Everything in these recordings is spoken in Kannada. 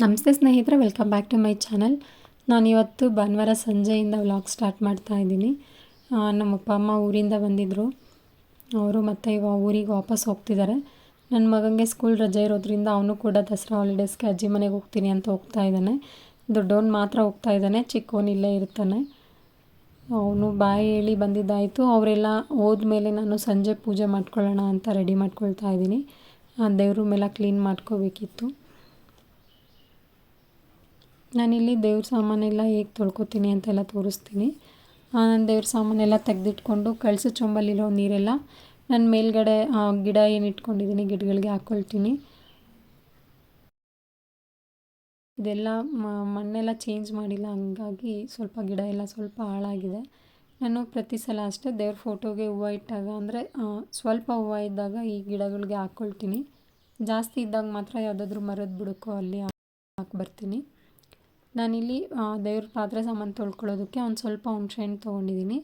ನಮಸ್ತೆ ಸ್ನೇಹಿತರೆ welcome back to my channel ನಾನಿವತ್ತು ಭಾನುವಾರ ಸಂಜೆಯಿಂದ ವ್ಲಾಗ್ ಸ್ಟಾರ್ಟ್ ಮಾಡ್ತಾ ಇದ್ದೀನಿ. ನಮ್ಮ ಅಪ್ಪ ಅಮ್ಮ ಊರಿಂದ ಬಂದಿದ್ದರು ಅವರು ಮತ್ತೆ ಇವಾಗ ಊರಿಗೆ ವಾಪಸ್ ಹೋಗ್ತಿದ್ದಾರೆ. ನನ್ನ ಮಗನಿಗೆ ಸ್ಕೂಲ್ ರಜೆ ಇರೋದ್ರಿಂದ ಅವನು ಕೂಡ ದಸರಾ ಹಾಲಿಡೇಸ್ಗೆ ಅಜ್ಜಿ ಮನೆಗೆ ಹೋಗ್ತೀನಿ ಅಂತ ಹೋಗ್ತಾ ಇದ್ದಾನೆ. ದೊಡ್ಡವನು ಮಾತ್ರ ಹೋಗ್ತಾ ಇದ್ದಾನೆ, ಚಿಕ್ಕವನು ಇಲ್ಲೇ ಇರ್ತಾನೆ. ಅವನು ಬಾಯಿ ಹೇಳಿ ಬಂದಿದ್ದಾಯಿತು. ಅವರೆಲ್ಲ ಹೋದ್ಮೇಲೆ ನಾನು ಸಂಜೆ ಪೂಜೆ ಮಾಡ್ಕೊಳ್ಳೋಣ ಅಂತ ರೆಡಿ ಮಾಡ್ಕೊಳ್ತಾ ಇದ್ದೀನಿ. ದೇವ್ರ ಮೇಲೆ ಕ್ಲೀನ್ ಮಾಡ್ಕೋಬೇಕಿತ್ತು. ನಾನಿಲ್ಲಿ ದೇವ್ರ ಸಾಮಾನೆಲ್ಲ ಹೇಗೆ ತೊಳ್ಕೊತೀನಿ ಅಂತೆಲ್ಲ ತೋರಿಸ್ತೀನಿ. ನಾನು ದೇವ್ರ ಸಾಮಾನೆಲ್ಲ ತೆಗೆದಿಟ್ಕೊಂಡು ಕಳಿಸೋ ಚೊಂಬಲ್ಲಿರೋ ನೀರೆಲ್ಲ ನನ್ನ ಮೇಲ್ಗಡೆ ಗಿಡ ಏನು ಇಟ್ಕೊಂಡಿದ್ದೀನಿ ಗಿಡಗಳಿಗೆ ಹಾಕ್ಕೊಳ್ತೀನಿ ಇದೆಲ್ಲ ಮಣ್ಣೆಲ್ಲ ಚೇಂಜ್ ಮಾಡಿಲ್ಲ, ಹಂಗಾಗಿ ಸ್ವಲ್ಪ ಗಿಡ ಎಲ್ಲ ಸ್ವಲ್ಪ ಹಾಳಾಗಿದೆ. ನಾನು ಪ್ರತಿ ಸಲ ಅಷ್ಟೇ ದೇವ್ರ ಫೋಟೋಗೆ ಹೂವು ಇಟ್ಟಾಗ ಅಂದರೆ ಸ್ವಲ್ಪ ಹೂವು ಇದ್ದಾಗ ಈ ಗಿಡಗಳಿಗೆ ಹಾಕ್ಕೊಳ್ತೀನಿ ಜಾಸ್ತಿ ಇದ್ದಾಗ ಮಾತ್ರ ಯಾವುದಾದ್ರೂ ಮರದ ಬುಡಕ್ಕೋ ಅಲ್ಲಿ ಹಾಕಿ ಬರ್ತೀನಿ. ನಾನಿಲ್ಲಿ ದೇವ್ರ ಪಾತ್ರೆ ಸಾಮಾನು ತೊಳ್ಕೊಳ್ಳೋದಕ್ಕೆ ಒಂದು ಸ್ವಲ್ಪ ಹುಣ್ಸೆಹಣ್ಣು ತೊಗೊಂಡಿದ್ದೀನಿ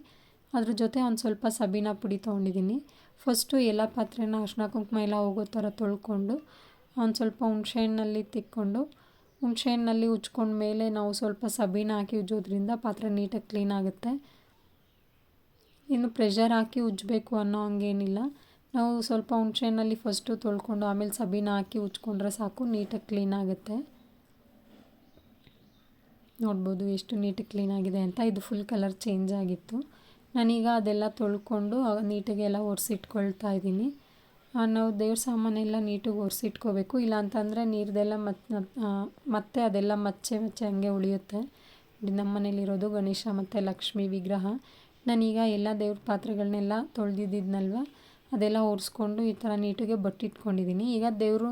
ಅದ್ರ ಜೊತೆ ಒಂದು ಸ್ವಲ್ಪ ಸಬೀನ ಪುಡಿ ತೊಗೊಂಡಿದ್ದೀನಿ ಫಸ್ಟು ಎಲ್ಲ ಪಾತ್ರೆನ ಅರ್ಶಿನ ಕುಂಕುಮ ಎಲ್ಲ ಹೋಗೋ ಥರ ತೊಳ್ಕೊಂಡು, ಒಂದು ಸ್ವಲ್ಪ ಹುಣ್ಸೆಹಣ್ಣಲ್ಲಿ ತಿಕ್ಕೊಂಡು ಹುಣ್ಸೆಹಣ್ಣಲ್ಲಿ ಉಜ್ಕೊಂಡ ಮೇಲೆ ನಾವು ಸ್ವಲ್ಪ ಸಬೀನ ಹಾಕಿ ಉಜ್ಜೋದ್ರಿಂದ ಪಾತ್ರೆ ನೀಟಾಗಿ ಕ್ಲೀನ್ ಆಗುತ್ತೆ. ಇನ್ನು ಪ್ರೆಷರ್ ಹಾಕಿ ಉಜ್ಜಬೇಕು ಅನ್ನೋ ಹಂಗೇನಿಲ್ಲ. ನಾವು ಸ್ವಲ್ಪ ಹುಣ್ಸೆಹಣ್ಣಲ್ಲಿ ಫಸ್ಟು ತೊಳ್ಕೊಂಡು, ಆಮೇಲೆ ಸಬೀನ ಹಾಕಿ ಉಜ್ಕೊಂಡ್ರೆ ಸಾಕು, ನೀಟಾಗಿ ಕ್ಲೀನ್ ಆಗುತ್ತೆ. ನೋಡ್ಬೋದು ಎಷ್ಟು ನೀಟಾಗಿ ಕ್ಲೀನ್ ಆಗಿದೆ ಅಂತ. ಇದು ಫುಲ್ ಕಲರ್ ಚೇಂಜ್ ಆಗಿತ್ತು. ನಾನೀಗ ಅದೆಲ್ಲ ತೊಳ್ಕೊಂಡು ನೀಟಾಗಿ ಎಲ್ಲ ಒರೆಸಿಟ್ಕೊಳ್ತಾ ಇದ್ದೀನಿ. ನಾವು ದೇವ್ರ ಸಾಮಾನೆಲ್ಲ ನೀಟಾಗಿ ಒರೆಸಿಟ್ಕೋಬೇಕು. ಇಲ್ಲ ಅಂತಂದರೆ ನೀರ್ದೆಲ್ಲ ಮತ್ತೆ ಮತ್ತೆ ಅದೆಲ್ಲ ಮಚ್ಚೆ ಮಚ್ಚೆ ಹಂಗೆ ಉಳಿಯುತ್ತೆ. ನಮ್ಮ ಮನೇಲಿರೋದು ಗಣೇಶ ಮತ್ತು ಲಕ್ಷ್ಮಿ ವಿಗ್ರಹ. ನಾನೀಗ ಎಲ್ಲ ದೇವ್ರ ಪಾತ್ರೆಗಳನ್ನೆಲ್ಲ ತೊಳೆದಿದ್ದಿದ್ನಲ್ವ, ಅದೆಲ್ಲ ಒರೆಸ್ಕೊಂಡು ಈ ಥರ ನೀಟಾಗೆ ಬಟ್ಟಿಟ್ಕೊಂಡಿದ್ದೀನಿ. ಈಗ ದೇವರು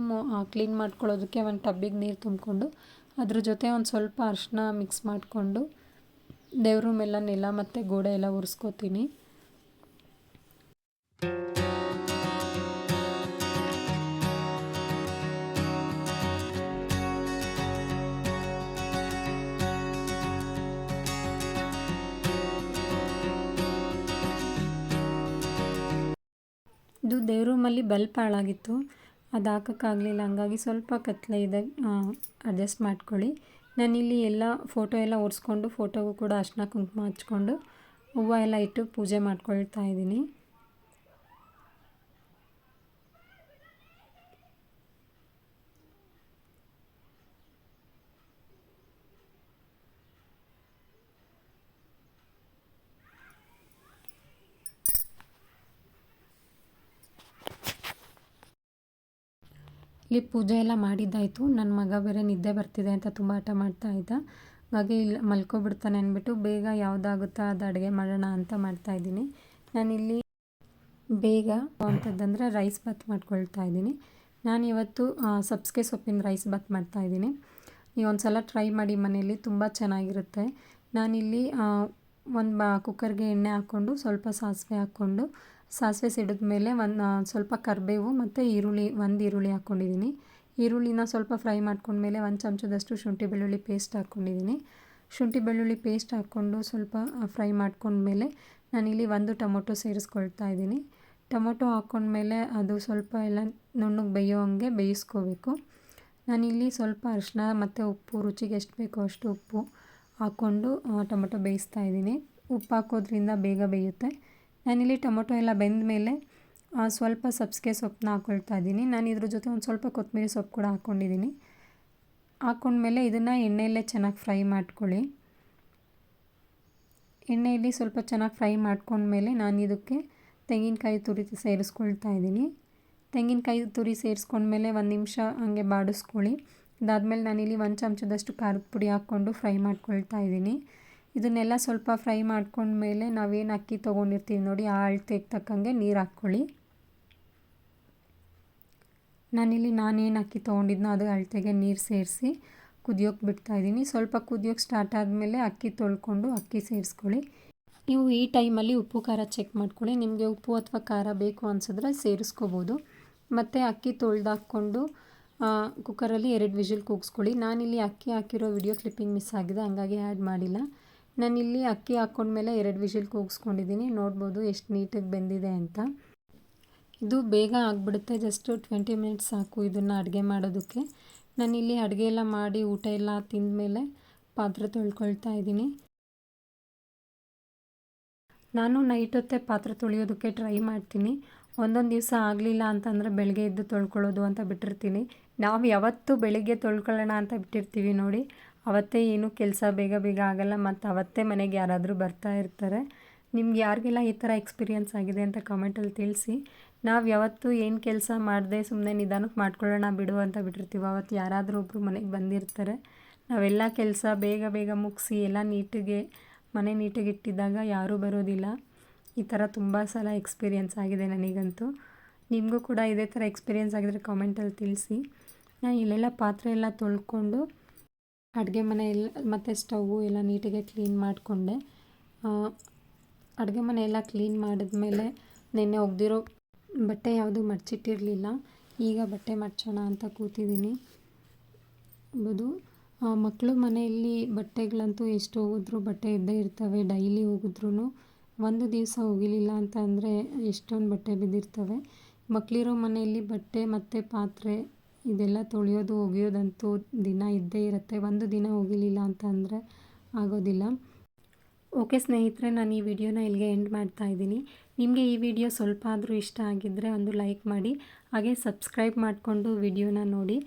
ಕ್ಲೀನ್ ಮಾಡ್ಕೊಳ್ಳೋದಕ್ಕೆ ಒಂದು ಟಬ್ಬಿಗೆ ನೀರು ತುಂಬಿಕೊಂಡು ಅದ್ರ ಜೊತೆ ಒಂದು ಸ್ವಲ್ಪ ಅರಿಶಿನ ಮಿಕ್ಸ್ ಮಾಡಿಕೊಂಡು ದೇವ್ರ ರೂಮೆಲ್ಲ ನೆಲ ಮತ್ತು ಗೋಡೆ ಎಲ್ಲ ಉರಿಸ್ಕೋತೀನಿ. ಇದು ದೇವ್ರೂಮಲ್ಲಿ ಬಲ್ಪ್ ಹಾಳಾಗಿತ್ತು. ಅದು ಹಾಕೋಕ್ಕಾಗಲಿಲ್ಲ. ಹಂಗಾಗಿ ಸ್ವಲ್ಪ ಕತ್ತಲೆ ಇದೆ. ಅಡ್ಜಸ್ಟ್ ಮಾಡ್ಕೊಳ್ಳಿ. ನಾನಿಲ್ಲಿ ಎಲ್ಲ ಫೋಟೋ ಎಲ್ಲ ಒರೆಸ್ಕೊಂಡು ಫೋಟೋಗೂ ಕೂಡ ಅರ್ಶಿನ ಕುಂಕುಮ ಹಚ್ಕೊಂಡು, ಹೂವು ಎಲ್ಲ ಇಟ್ಟು ಪೂಜೆ ಮಾಡ್ಕೊಳ್ತಾ ಇದ್ದೀನಿ. ಇಲ್ಲಿ ಪೂಜೆ ಎಲ್ಲ ಮಾಡಿದ್ದಾಯಿತು. ನನ್ನ ಮಗ ಬೇರೆ ನಿದ್ದೆ ಬರ್ತಿದೆ ಅಂತ ತುಂಬ ಆಟ ಮಾಡ್ತಾ ಇದ್ದ. ಹಾಗೆ ಇಲ್ಲಿ ಮಲ್ಕೊಬಿಡ್ತಾನೆ ಅಂದ್ಬಿಟ್ಟು ಬೇಗ ಯಾವುದಾಗುತ್ತಾ ಅದು ಅಡುಗೆ ಮಾಡೋಣ ಅಂತ ಮಾಡ್ತಾ ಇದ್ದೀನಿ. ನಾನಿಲ್ಲಿ ಬೇಗ ಅಂತದ್ದಂದರೆ ರೈಸ್ ಬಾತ್ ಮಾಡ್ಕೊಳ್ತಾ ಇದ್ದೀನಿ. ನಾನು ಇವತ್ತು ಸಬ್ಸಿಗೆ ಸೊಪ್ಪಿನ ರೈಸ್ ಬಾತ್ ಮಾಡ್ತಾ ಇದ್ದೀನಿ. ನೀವು ಒಂದು ಸಲ ಟ್ರೈ ಮಾಡಿ ಮನೆಯಲ್ಲಿ ತುಂಬ ಚೆನ್ನಾಗಿರುತ್ತೆ. ನಾನಿಲ್ಲಿ ಒಂದು ಬಾ ಕುಕ್ಕರ್ಗೆ ಎಣ್ಣೆ ಹಾಕ್ಕೊಂಡು ಸ್ವಲ್ಪ ಸಾಸಿವೆ ಹಾಕ್ಕೊಂಡು ಸಾಸಿವೆ ಸಿಡಿದ ಮೇಲೆ ಒಂದು ಸ್ವಲ್ಪ ಕರಿಬೇವು ಮತ್ತು ಈರುಳ್ಳಿ, ಒಂದು ಈರುಳ್ಳಿ ಹಾಕ್ಕೊಂಡಿದ್ದೀನಿ ಈರುಳ್ಳಿನ ಸ್ವಲ್ಪ ಫ್ರೈ ಮಾಡ್ಕೊಂಡ್ಮೇಲೆ ಒಂದು ಚಮಚದಷ್ಟು ಶುಂಠಿ ಬೆಳ್ಳುಳ್ಳಿ ಪೇಸ್ಟ್ ಹಾಕ್ಕೊಂಡಿದ್ದೀನಿ ಶುಂಠಿ ಬೆಳ್ಳುಳ್ಳಿ ಪೇಸ್ಟ್ ಹಾಕ್ಕೊಂಡು ಸ್ವಲ್ಪ ಫ್ರೈ ಮಾಡ್ಕೊಂಡ್ಮೇಲೆ ನಾನಿಲ್ಲಿ ಒಂದು ಟೊಮೊಟೊ ಸೇರಿಸ್ಕೊಳ್ತಾ ಇದ್ದೀನಿ. ಟೊಮೊಟೊ ಹಾಕ್ಕೊಂಡ್ಮೇಲೆ ಅದು ಸ್ವಲ್ಪ ಎಲ್ಲ ನುಣ್ಣಗೆ ಬೇಯೋ ಹಂಗೆ ಬೇಯಿಸ್ಕೋಬೇಕು. ನಾನಿಲ್ಲಿ ಸ್ವಲ್ಪ ಅರಿಶಿನ ಮತ್ತು ಉಪ್ಪು, ರುಚಿಗೆ ಎಷ್ಟು ಬೇಕೋ ಅಷ್ಟು ಉಪ್ಪು ಹಾಕ್ಕೊಂಡು ಟೊಮೊಟೊ ಬೇಯಿಸ್ತಾ ಇದ್ದೀನಿ. ಉಪ್ಪು ಹಾಕೋದ್ರಿಂದ ಬೇಗ ಬೇಯುತ್ತೆ. ನಾನಿಲ್ಲಿ ಟೊಮೊಟೊ ಎಲ್ಲ ಬೆಂದ ಮೇಲೆ ಸ್ವಲ್ಪ ಸಬ್ಸಿಗೆ ಸೊಪ್ಪನ್ನ ಹಾಕ್ಕೊಳ್ತಾ ಇದ್ದೀನಿ. ನಾನು ಇದ್ರ ಜೊತೆ ಒಂದು ಸ್ವಲ್ಪ ಕೊತ್ತಂಬರಿ ಸೊಪ್ಪು ಕೂಡ ಹಾಕ್ಕೊಂಡಿದ್ದೀನಿ ಹಾಕ್ಕೊಂಡ್ಮೇಲೆ ಇದನ್ನು ಎಣ್ಣೆಯಲ್ಲೇ ಚೆನ್ನಾಗಿ ಫ್ರೈ ಮಾಡ್ಕೊಳ್ಳಿ. ಎಣ್ಣೆಯಲ್ಲಿ ಸ್ವಲ್ಪ ಚೆನ್ನಾಗಿ ಫ್ರೈ ಮಾಡ್ಕೊಂಡ್ಮೇಲೆ ನಾನು ಇದಕ್ಕೆ ತೆಂಗಿನಕಾಯಿ ತುರಿ ಸೇರಿಸ್ಕೊಳ್ತಾ ಇದ್ದೀನಿ. ತೆಂಗಿನಕಾಯಿ ತುರಿ ಸೇರಿಸ್ಕೊಂಡ್ಮೇಲೆ ಒಂದು ನಿಮಿಷ ಹಂಗೆ ಬಾಡಿಸ್ಕೊಳ್ಳಿ. ಅದಾದಮೇಲೆ ನಾನಿಲ್ಲಿ ಒಂದು ಚಮಚದಷ್ಟು ಖಾರದ ಪುಡಿ ಹಾಕ್ಕೊಂಡು ಫ್ರೈ ಮಾಡ್ಕೊಳ್ತಾ ಇದ್ದೀನಿ. ಇದನ್ನೆಲ್ಲ ಸ್ವಲ್ಪ ಫ್ರೈ ಮಾಡ್ಕೊಂಡ್ಮೇಲೆ ನಾವೇನು ಅಕ್ಕಿ ತೊಗೊಂಡಿರ್ತೀವಿ ನೋಡಿ, ಆ ಅಳತೆಗೆ ತಕ್ಕಂಗೆ ನೀರು ಹಾಕ್ಕೊಳ್ಳಿ. ನಾನಿಲ್ಲಿ ನಾನೇನು ಅಕ್ಕಿ ತೊಗೊಂಡಿದ್ನೋ ಅದು ಅಳತೆಗೆ ನೀರು ಸೇರಿಸಿ ಕುದಿಯೋಕೆ ಬಿಡ್ತಾಯಿದ್ದೀನಿ ಸ್ವಲ್ಪ ಕುದಿಯೋಕೆ ಸ್ಟಾರ್ಟ್ ಆದಮೇಲೆ ಅಕ್ಕಿ ತೊಳ್ಕೊಂಡು ಅಕ್ಕಿ ಸೇರಿಸ್ಕೊಳ್ಳಿ. ನೀವು ಈ ಟೈಮಲ್ಲಿ ಉಪ್ಪು ಖಾರ ಚೆಕ್ ಮಾಡ್ಕೊಳ್ಳಿ. ನಿಮಗೆ ಉಪ್ಪು ಅಥವಾ ಖಾರ ಬೇಕು ಅನ್ಸಿದ್ರೆ ಸೇರಿಸ್ಕೋಬೋದು. ಮತ್ತು ಅಕ್ಕಿ ತೊಳೆದಾಕ್ಕೊಂಡು ಕುಕ್ಕರಲ್ಲಿ ಎರಡು ವಿಷಿಲ್ ಕೂಗಿಸ್ಕೊಳ್ಳಿ. ನಾನಿಲ್ಲಿ ಅಕ್ಕಿ ಹಾಕಿರೋ ವಿಡಿಯೋ ಕ್ಲಿಪ್ಪಿಂಗ್ ಮಿಸ್ ಆಗಿದೆ, ಹಂಗಾಗಿ ಆ್ಯಡ್ ಮಾಡಿಲ್ಲ. ನಾನಿಲ್ಲಿ ಅಕ್ಕಿ ಹಾಕ್ಕೊಂಡ್ಮೇಲೆ ಎರಡು ವಿಷಿಲ್ ಕೂಗಿಸ್ಕೊಂಡಿದ್ದೀನಿ ನೋಡ್ಬೋದು ಎಷ್ಟು ನೀಟಾಗಿ ಬೆಂದಿದೆ ಅಂತ. ಇದು ಬೇಗ ಆಗಿಬಿಡುತ್ತೆ. ಜಸ್ಟ್ ಟ್ವೆಂಟಿ ಮಿನಿಟ್ಸ್ ಸಾಕು ಇದನ್ನು ಅಡುಗೆ ಮಾಡೋದಕ್ಕೆ. ನಾನಿಲ್ಲಿ ಅಡುಗೆ ಎಲ್ಲ ಮಾಡಿ ಊಟ ಎಲ್ಲ ತಿಂದಮೇಲೆ ಪಾತ್ರೆ ತೊಳ್ಕೊಳ್ತಾ ಇದ್ದೀನಿ. ನಾನು ನೈಟ್ ಹೊತ್ತೆ ಪಾತ್ರೆ ತೊಳೆಯೋದಕ್ಕೆ ಟ್ರೈ ಮಾಡ್ತೀನಿ. ಒಂದೊಂದು ದಿವಸ ಆಗಲಿಲ್ಲ ಅಂತಂದರೆ ಬೆಳಗ್ಗೆ ಎದ್ದು ತೊಳ್ಕೊಳ್ಳೋದು ಅಂತ ಬಿಟ್ಟಿರ್ತೀನಿ. ನಾವು ಯಾವತ್ತೂ ಬೆಳಗ್ಗೆ ತೊಳ್ಕೊಳ್ಳೋಣ ಅಂತ ಬಿಟ್ಟಿರ್ತೀವಿ ನೋಡಿ. ಅವತ್ತೇ ಏನು ಕೆಲಸ ಬೇಗ ಬೇಗ ಆಗಲ್ಲ ಮತ್ತು ಅವತ್ತೇ ಮನೆಗೆ ಯಾರಾದರೂ ಬರ್ತಾ ಇರ್ತಾರೆ. ನಿಮ್ಗೆ ಯಾರಿಗೆಲ್ಲ ಈ ಥರ ಎಕ್ಸ್ಪೀರಿಯೆನ್ಸ್ ಆಗಿದೆ ಅಂತ ಕಾಮೆಂಟಲ್ಲಿ ತಿಳಿಸಿ. ನಾವು ಯಾವತ್ತೂ ಏನು ಕೆಲಸ ಮಾಡದೆ ಸುಮ್ಮನೆ ನಿಧಾನಕ್ಕೆ ಮಾಡ್ಕೊಳ್ಳೋಣ ಬಿಡು ಅಂತ ಬಿಟ್ಟಿರ್ತೀವಿ. ಅವತ್ತು ಯಾರಾದರೂ ಒಬ್ಬರು ಮನೆಗೆ ಬಂದಿರ್ತಾರೆ. ನಾವೆಲ್ಲ ಕೆಲಸ ಬೇಗ ಬೇಗ ಮುಗಿಸಿ ಎಲ್ಲ ನೀಟಿಗೆ, ಮನೆ ನೀಟಾಗಿ ಇಟ್ಟಿದ್ದಾಗ ಯಾರೂ ಬರೋದಿಲ್ಲ. ಈ ಥರ ತುಂಬ ಸಲ ಎಕ್ಸ್ಪೀರಿಯೆನ್ಸ್ ಆಗಿದೆ ನನಗಂತೂ. ನಿಮಗೂ ಕೂಡ ಇದೇ ಥರ ಎಕ್ಸ್ಪೀರಿಯೆನ್ಸ್ ಆಗಿದ್ರೆ ಕಾಮೆಂಟಲ್ಲಿ ತಿಳಿಸಿ. ನಾನು ಇಲ್ಲೆಲ್ಲ ಪಾತ್ರೆ ಎಲ್ಲ ತೊಳ್ಕೊಂಡು ಅಡುಗೆ ಮನೆ ಎಲ್ಲ, ಮತ್ತು ಸ್ಟವ್ವು ಎಲ್ಲ ನೀಟಾಗೆ ಕ್ಲೀನ್ ಮಾಡಿಕೊಂಡೆ. ಅಡುಗೆ ಮನೆ ಕ್ಲೀನ್ ಮಾಡಿದ್ಮೇಲೆ ನೆನ್ನೆ ಒಗೆದಿರೋ ಬಟ್ಟೆ ಯಾವುದು ಮಡಚಿಟ್ಟಿರಲಿಲ್ಲ. ಈಗ ಬಟ್ಟೆ ಮಡ್ಚೋಣ ಅಂತ ಕೂತಿದ್ದೀನಿ. ಬದು ಮಕ್ಕಳು ಮನೆಯಲ್ಲಿ ಬಟ್ಟೆಗಳಂತೂ ಎಷ್ಟು ಹೋಗಿದ್ರು ಬಟ್ಟೆ ಇದ್ದೇ ಇರ್ತವೆ, ಡೈಲಿ ಹೋಗಿದ್ರೂ ಒಂದು ದಿವಸ ಹೋಗಿಲಿಲ್ಲ ಅಂತ ಅಂದರೆ ಎಷ್ಟೊಂದು ಬಟ್ಟೆ ಬಿದ್ದಿರ್ತವೆ. ಮಕ್ಕಳಿರೋ ಮನೆಯಲ್ಲಿ ಬಟ್ಟೆ ಮತ್ತು ಪಾತ್ರೆ ಇದೆಲ್ಲ ತೊಳೆಯೋದು, ಒಗೆಯೋದಂತೂ ದಿನ ಇದ್ದೇ ಇರುತ್ತೆ. ಒಂದು ದಿನ ಹೋಗಿಲಿಲ್ಲ ಅಂತ ಅಂದರೆ ಆಗೋದಿಲ್ಲ. ಓಕೆ ಸ್ನೇಹಿತರೆ, ನಾನು ಈ ವಿಡಿಯೋನ ಇಲ್ಲಿಗೆ ಎಂಡ್ ಮಾಡ್ತಾ ಇದ್ದೀನಿ. ನಿಮಗೆ ಈ ವಿಡಿಯೋ ಸ್ವಲ್ಪ ಆದರೂ ಇಷ್ಟ ಆಗಿದ್ದರೆ ಒಂದು ಲೈಕ್ ಮಾಡಿ, ಹಾಗೆ ಸಬ್ಸ್ಕ್ರೈಬ್ ಮಾಡಿಕೊಂಡು ವಿಡಿಯೋನ ನೋಡಿ.